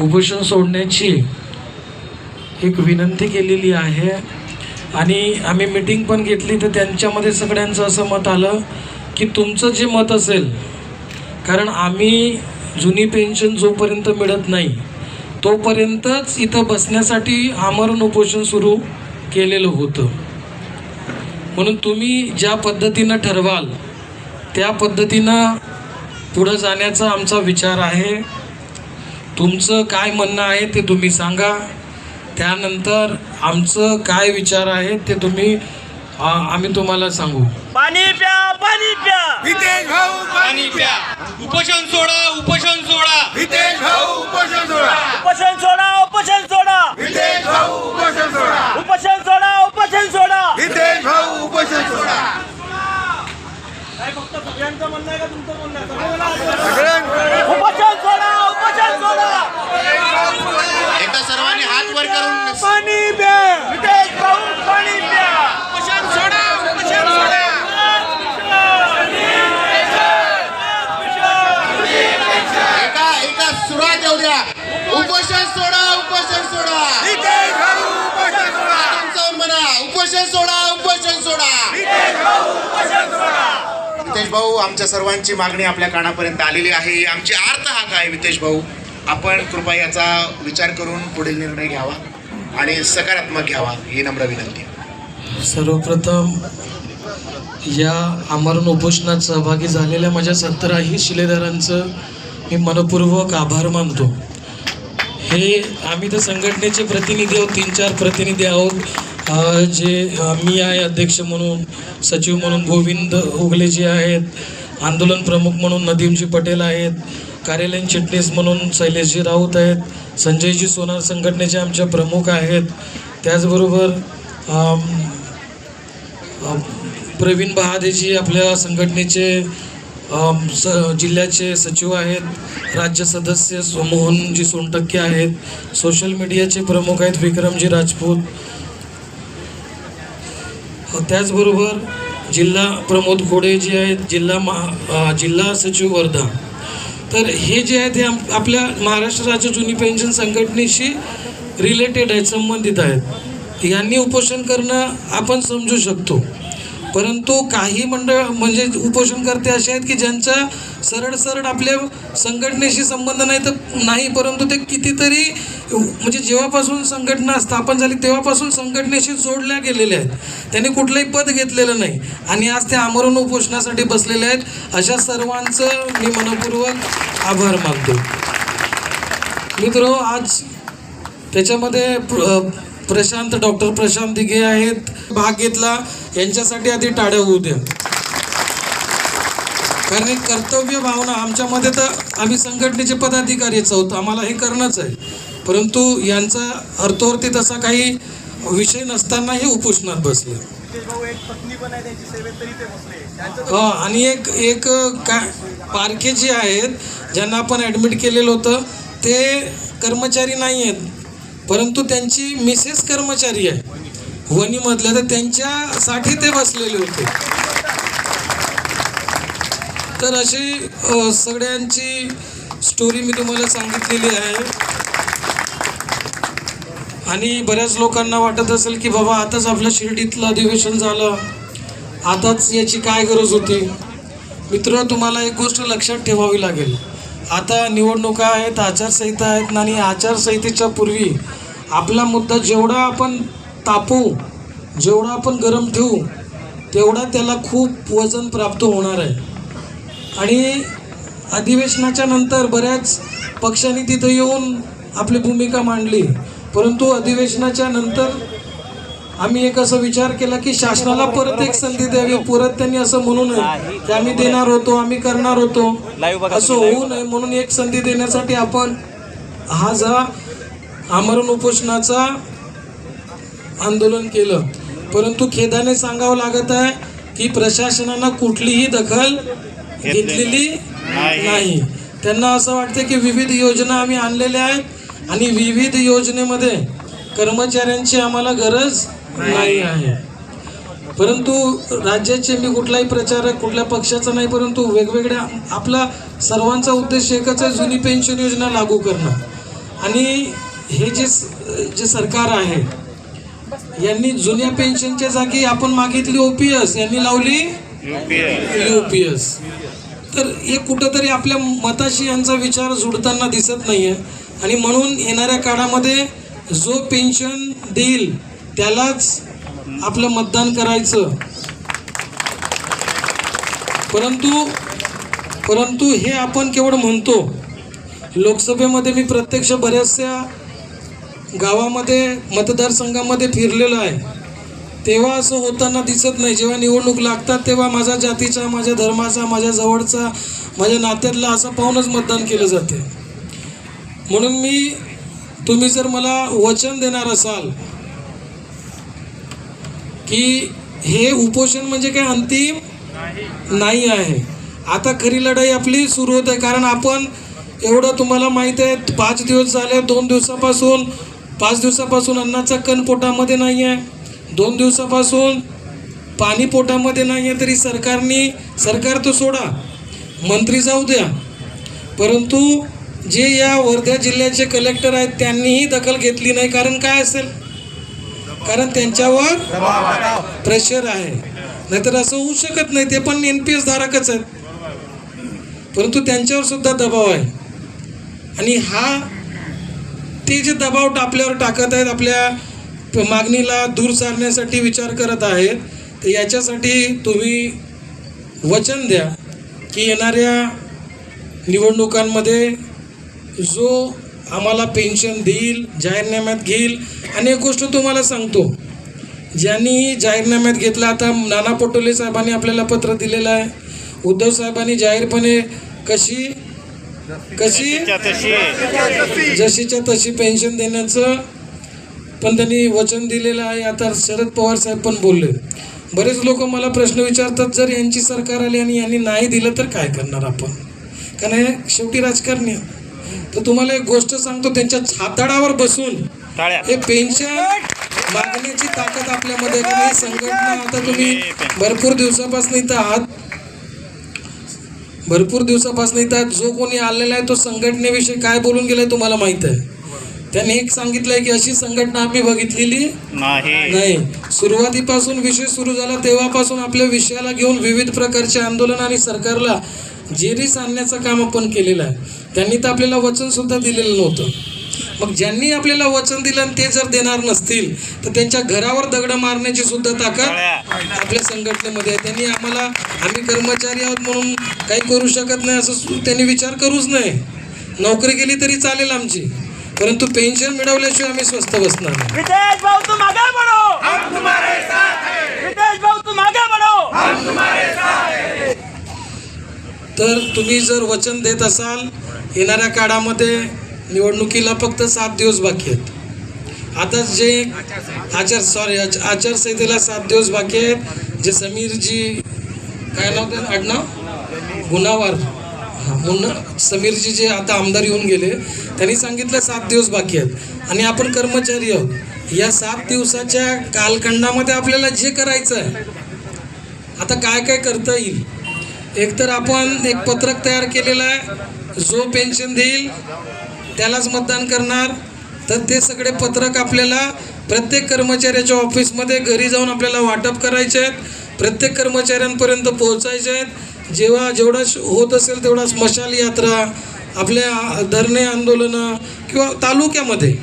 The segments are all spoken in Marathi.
उपोषण सोडण्याची एक विनंती केलेली आहे. आणि आम्ही मिटिंग पण घेतली तर त्यांच्यामध्ये सगळ्यांचं असं मत आलं की तुमचं जे मत असेल कारण आम्ही जुनी पेन्शन जोपर्यंत मिळत नाही तोपर्यंतच इथं बसण्यासाठी आमरण उपोषण सुरू केलेलं होतं. म्हणून तुम्ही ज्या पद्धतीनं ठरवाल त्या पद्धतीनं पुढं जाण्याचा आमचा विचार आहे. तुमचं काय म्हणणं आहे ते तुम्ही सांगा. त्यानंतर आमचं काय विचार आहे ते तुम्ही आ, आम्ही तुम्हाला सांगू. पाणी प्या पाणी प्या. हितेश भाऊ पाणी प्या. उपोषण सोडा उपोषण सोडा. हितेश भाऊ उपोषण सोडा. उपोषण सोडा उपोषण सोडा. हितेश भाऊ उपोषण सोडा. उपोषण सोडा उपोषण सोडा. हितेश भाऊ उपोषण सोडा. काय फक्त सगळ्यांचं म्हणणं आहे का तुमचं म्हणणं आहे? सगळ्यांना उपोषण सोडा उपोषण सोडा एकदा सर्वांनी हात वर करून पाणी प्या हितेश भाऊ पाणी प्या उपोषण सोडा उपोषण सोडा एका एका सुरात येऊ द्या उपोषण सोडा उपोषण सोडा हितेश भाऊ उपोषण सोडा तुमचं म्हणा उपोषण सोडा उपोषण सोडा हितेश भाऊ उपोषण सोडा नितेश भाऊ आमच्या सर्वांची मागणी आपल्या कानापर्यंत आलेली आहे. आमची अर्थ हा काय वितेश भाऊ. आपण कृपया याचा विचार करून पुढील निर्णय घ्यावा आणि सकारात्मक घ्यावा ही नम्र विनंती. सर्वप्रथम या आमरण उपोषणात सहभागी झालेल्या माझ्या सत्तराही शिलेदारांचं मी मनपूर्वक आभार मानतो. हे आम्ही तर संघटनेचे प्रतिनिधी आहोत तीन चार प्रतिनिधी आहोत. जे मी आहे अध्यक्ष म्हणून सचिव म्हणून गोविंद उगले जे आहेत आंदोलन प्रमुख म्हणून नदीमजी पटेल आहेत कार्यालयीन चिटणीस म्हणून शैलेशजी राऊत आहेत संजयजी सोनार संघटनेचे आमच्या प्रमुख आहेत. त्याचबरोबर प्रवीण बहादेजी आपल्या संघटनेचे स जिल्ह्याचे सचिव आहेत राज्य सदस्य मोहनजी सोनटक्के आहेत सोशल मीडियाचे प्रमुख आहेत विक्रमजी राजपूत त्याचबरोबर जिल्हा प्रमोद खोडे जे आहेत जिल्हा महा जिल्हा सचिव वर्धा. तर हे जे आहेत हे आपल्या महाराष्ट्र राज्य जुनी पेन्शन संघटनेशी रिलेटेड आहेत संबंधित आहेत. यांनी उपोषण करणं आपण समजू शकतो. परंतु काही मंडळ म्हणजे उपोषणकर्ते असे आहेत की ज्यांचा सरळ सरळ आपल्या संघटनेशी संबंध नाही तर नाही परंतु ते कितीतरी म्हणजे जेव्हापासून संघटना स्थापन झाली तेव्हापासून संघटनेशी जोडल्या गेलेल्या आहेत. त्यांनी कुठलंही पद घेतलेलं नाही आणि आज ते आमरण उपोषणासाठी बसलेले आहेत. अशा सर्वांचं मी मनपूर्वक आभार मानतो. मित्र आज त्याच्यामध्ये प्रशांत डॉक्टर प्रशांत दिघे आहेत. भाग घेतला. यांच्यासाठी आधी टाळ्या होऊ द्या. कारण एक कर्तव्य भावना आमच्यामध्ये तर आम्ही संघटनेचे पदाधिकारीच आहोत आम्हाला हे करणंच आहे. परंतु यांचा अर्थवरती तसा काही विषय नसताना हे उपोषणात बसले. हा आणि एक एक काय पारखे जे आहेत ज्यांना आपण ॲडमिट केलेलं होतं ते कर्मचारी नाही आहेत. परंतु त्यांची मिसेस कर्मचारी आहे. वणीमधल्या तर त्यांच्यासाठी ते बसलेले होते. तर अशी सगळ्यांची स्टोरी मी तुम्हाला सांगितलेली आहे. आणि बऱ्याच लोकांना वाटत असेल की बाबा आताच आपल्या शिर्डीतलं अधिवेशन झालं. आताच याची काय गरज होती? मित्र तुम्हाला एक गोष्ट लक्षात ठेवावी लागेल. आता निवडणुका आहेत आचारसंहिता आहेत आणि आचारसंहितेच्या पूर्वी आपला मुद्दा जेवढा आपण तापू जेवढा आपण गरम ठेवू तेवढा त्याला खूप वजन प्राप्त होणार आहे. आणि अधिवेशनाच्या नंतर बऱ्याच पक्षांनी तिथं येऊन आपली भूमिका मांडली. परंतु अधिवेशनाच्या नंतर आम्ही एक असा विचार केला की शासनाला परत एक संधी द्यावी परत त्यांनी असं म्हणू नये की आम्ही देणार होतो आम्ही करणार होतो. असं होऊ नये म्हणून एक संधी देण्यासाठी आपण हा जा आमरण उपोषणाचा आंदोलन केलं. परंतु खेदाने सांगावं लागत आहे की प्रशासनानं कुठलीही दखल घेतलेली नाही. त्यांना असं वाटतं की विविध योजना आम्ही आणलेल्या आहेत आणि विविध योजनेमध्ये कर्मचाऱ्यांची आम्हाला गरज नाही. आहे. परंतु राज्याचे मी कुठलाही प्रचारक कुठल्या पक्षाचा नाही परंतु वेगवेगळ्या आपला सर्वांचा उद्देश एकच आहे जुनी पेन्शन योजना लागू करणं. आणि हे जे जे सरकार आहे यांनी जुन्या पेन्शनच्या जागी आपण मागितली ओपीएस यांनी लावली युपीएस तर हे कुठंतरी आपल्या मताशी यांचा विचार जुडताना दिसत नाहीये. आणि म्हणून येणाऱ्या काळामध्ये जो पेन्शन देईल त्यालाच आपलं मतदान करायचं. परंतु परंतु हे आपण केवळ म्हणतो. लोकसभेमध्ये मी प्रत्यक्ष बऱ्याचशा गावामध्ये मतदारसंघामध्ये फिरलेलो आहे. तेव्हा असं होताना दिसत नाही. जेव्हा निवडणूक लागतात तेव्हा माझ्या जातीचा माझ्या धर्माचा माझ्या जवळचा माझ्या नात्यातला असं पाहूनच मतदान केलं जाते. म्हणून मी तुम्ही जर मला वचन देणार असाल की हे उपोषण म्हणजे काय अंतिम? नाही आहे. आता खरी लढाई आपली सुरू होत. आहे कारण आपण एवढं तुम्हाला माहीत आहे पाच दिवस झाले दोन दिवसापासून पाच दिवसापासून अन्नाचा कण पोटामध्ये नाही आहे दोन दिवसापासून पाणी पोटामध्ये नाही आहे तरी सरकारने सरकार तो सोडा. मंत्री जाऊ द्या. परंतु जे या वर्धा जिल्ह्याचे कलेक्टर आहेत त्यांनीही दखल घेतली नाही. कारण काय असेल? कारण त्यांच्यावर प्रेशर आहे. नाहीतर असं होऊ शकत नाही. ते पण एन पी एस धारकच आहेत. परंतु त्यांच्यावर सुद्धा दबाव आहे. आणि हा ते जे दबाव आपल्यावर टाकत आहेत आपल्या प- मागणीला दूर सारण्यासाठी विचार करत आहेत तर याच्यासाठी तुम्ही वचन द्या की येणाऱ्या निवडणुकांमध्ये जो आम्हाला पेन्शन देईल जाहीरनाम्यात घेईल आणि एक गोष्ट तुम्हाला सांगतो. ज्यांनी जाहीरनाम्यात घेतला आता नाना पटोले साहेबांनी आपल्याला पत्र दिलेलं आहे. उद्धव साहेबांनी जाहीरपणे कशी कशी? जशीच्या तशी पेन्शन देण्याचं पण त्यांनी वचन दिलेलं आहे. आता शरद पवार साहेब पण बोलले. बरेच लोक मला प्रश्न विचारतात जर यांची सरकार आली आणि यांनी नाही दिलं तर काय करणार आपण? कारण हे शेवटी राजकारणी. तर तुम्हाला एक गोष्ट सांगतो त्यांच्या छाताडावर बसून हे पेन्शन मागण्याची ताकद आपल्यामध्ये संघटना आता तुम्ही भरपूर दिवसापासून इथं आहात. भरपूर दिवसापासून इथं आहात. जो कोणी आलेला आहे तो संघटनेविषयी काय बोलून गेलाय तुम्हाला माहीत आहे. त्यांनी एक सांगितलंय की अशी संघटना आम्ही बघितलेली नाही. नाही. सुरुवातीपासून विषय सुरू झाला तेव्हापासून आपल्या विषयाला घेऊन विविध प्रकारचे आंदोलन आणि सरकारला जेरीस आणण्याचं काम आपण केलेलं आहे. त्यांनी तर आपल्याला वचन सुद्धा दिलेलं नव्हतं. मग ज्यांनी आपल्याला वचन दिलं आणि ते जर देणार नसतील तर त्यांच्या घरावर दगड मारण्याची सुद्धा ताकद आपल्या संघटनेमध्ये आहे. त्यांनी आम्हाला आम्ही कर्मचारी आहोत म्हणून काही करू शकत नाही असं त्यांनी विचार करूच नाही. नोकरी केली तरी चालेल आमची परंतु पेन्शन मिळवल्याशिवाय आम्ही स्वस्त बसणार हैं। तर तुम्ही जर वचन देत असाल येणाऱ्या काळामध्ये निवडणुकीला फक्त सात दिवस बाकी आहेत. आता जे आचार सॉरी आचारसंहितेला सात दिवस बाकी आहेत. जे समीरजी काय नाव ते आडनाव? गुन्हावार हां समीरजी जे आता आमदार येऊन गेले त्यांनी सांगितलं सात दिवस बाकी आहेत. आणि आपण कर्मचारी आहोत. या सात दिवसाच्या कालखंडामध्ये आपल्याला जे करायचं आहे आता काय काय करता येईल? एकतर आपण एक पत्रक तयार केलेलं आहे. जो पेन्शन देईल त्यालाच मतदान करणार. तर ते सगळे पत्रक आपल्याला प्रत्येक कर्मचाऱ्याच्या ऑफिसमध्ये घरी जाऊन आपल्याला वाटप करायचे आहेत. प्रत्येक कर्मचाऱ्यांपर्यंत पोहोचायचे आहेत. जेव्हा जेवढा श- होत असेल तेवढा स्मशाल यात्रा आपल्या धरणे आंदोलनं किंवा तालुक्यामध्ये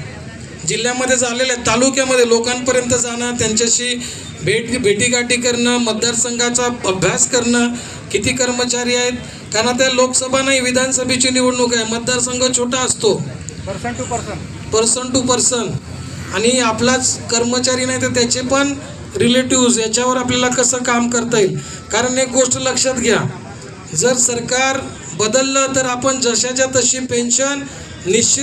जिल्ह्यामध्ये झालेल्या आहेत. तालुक्यामध्ये लोकांपर्यंत जाणं त्यांच्याशी भेट भेटीगाठी करणं मतदारसंघाचा अभ्यास करणं किती कर्मचारी आहेत कारण आता लोकसभा नाही विधानसभेची निवडणूक आहे. मतदारसंघ छोटा असतो. Person to person person to person आणि आपलाच कर्मचारी नाही तर त्याचे पण रिलेटिव्ज याच्यावर आपल्याला कसं काम करता येईल? कारण एक गोष्ट लक्षात घ्या. जर सरकार बदललं तर आपण जशाच्या तशी पेन्शन निश्चित